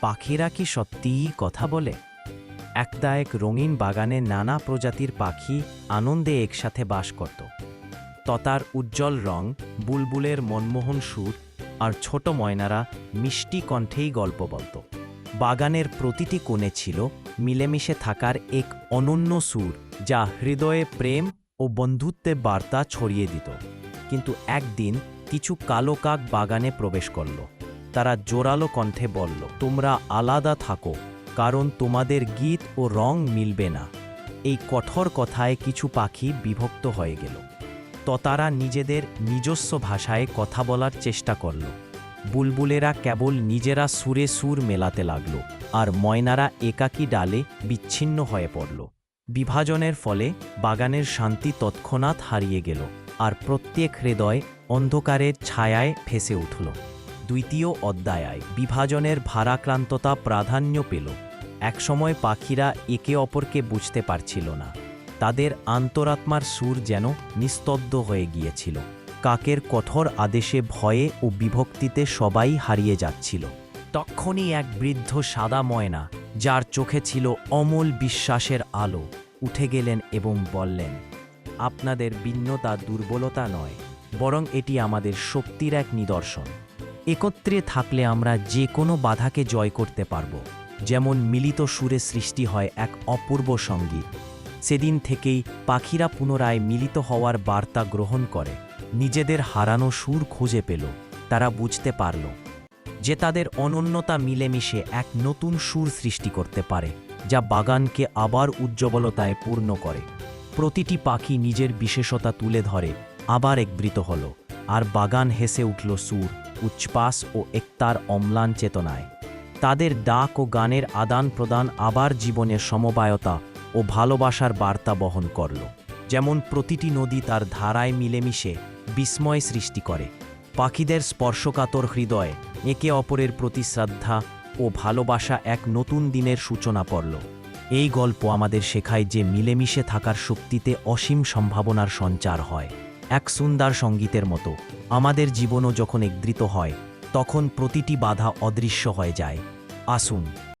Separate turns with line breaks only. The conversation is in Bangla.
পাখিরা কি সত্যিই কথা বলে? একটা এক রঙিন বাগানে নানা প্রজাতির পাখি আনন্দে একসাথে বাস করত। ততার উজ্জ্বল রং, বুলবুলের মনমোহন সুর আর ছোট ময়নারা মিষ্টি কণ্ঠেই গল্প বলত। বাগানের প্রতিটি কোণে ছিল মিলেমিশে থাকার এক অনন্য সুর যা হৃদয়ে প্রেম ও বন্ধুত্বের বার্তা ছড়িয়ে দিত। কিন্তু একদিন কিছু কালো কাক বাগানে প্রবেশ করল। তারা জোরালো কণ্ঠে বলল, তোমরা আলাদা থাকো, কারণ তোমাদের গীত ও রং মিলবে না। এই কঠোর কথায় কিছু পাখি বিভক্ত হয়ে গেল। ততারা নিজেদের নিজস্ব ভাষায় কথা বলার চেষ্টা করল। বুলবুলেরা কেবল নিজেরা সুরে সুর মেলাতে লাগল, আর ময়নারা একাকী ডালে বিচ্ছিন্ন হয়ে পড়ল। বিভাজনের ফলে বাগানের শান্তি তৎক্ষণাৎ হারিয়ে গেল, আর প্রত্যেক হৃদয় অন্ধকারের ছায়ায় ফেসে উঠল। দ্বিতীয় অধ্যায় বিভাজনের ভারাক্রান্ততা প্রাধান্য পেল। একসময় পাখিরা একে অপরকে বুঝতে পারছিল না। তাদের আন্তরাত্মার সুর যেন নিস্তব্ধ হয়ে গিয়েছিল। কাকের কঠোর আদেশে ভয়ে ও বিভক্তিতে সবাই হারিয়ে যাচ্ছিল। তক্ষণই এক বৃদ্ধ সাদা ময়না, যার চোখে ছিল অমল বিশ্বাসের আলো, উঠে গেলেন এবং বললেন, আপনাদের ভিন্নতা দুর্বলতা নয়, বরং এটি আমাদের শক্তির এক নিদর্শন। একত্রে থাকলে আমরা যে কোনো বাধাকে জয় করতে পারব। যেমন মিলিত সুরে সৃষ্টি হয় এক অপূর্ব সংগীত। সেদিন থেকেই পাখিরা পুনরায় মিলিত হওয়ার বার্তা গ্রহণ করে। নিজেদের হারানো সুর খুঁজে পেল। তারা বুঝতে পারল যে তাদের অনন্যতা মিলেমিশে এক নতুন সুর সৃষ্টি করতে পারে, যা বাগানকে আবার উজ্জ্বলতায় পূর্ণ করে। প্রতিটি পাখি নিজের বিশেষতা তুলে ধরে, আবার একবৃত হল। আর বাগান হেসে উঠল সুর, উচ্ছ্বাস ও একতার অম্লান চেতনায়। তাদের ডাক ও গানের আদান প্রদান আবার জীবনের সমবায়তা ও ভালোবাসার বার্তা বহন করল। যেমন প্রতিটি নদী তার ধারায় মিলেমিশে বিস্ময় সৃষ্টি করে। পাখিদের স্পর্শকাতর হৃদয়ে একে অপরের প্রতি শ্রদ্ধা ও ভালোবাসা এক নতুন দিনের সূচনা পড়ল এই গল্প আমাদের শেখায় যে মিলেমিশে থাকার শক্তিতে অসীম সম্ভাবনার সঞ্চার হয়। এক সুন্দর সঙ্গীতের মতো। আমাদের জীবনও যখন একদৃত হয়, তখন প্রতিটি বাধা অদৃশ্য হয়ে যায়। আসুন।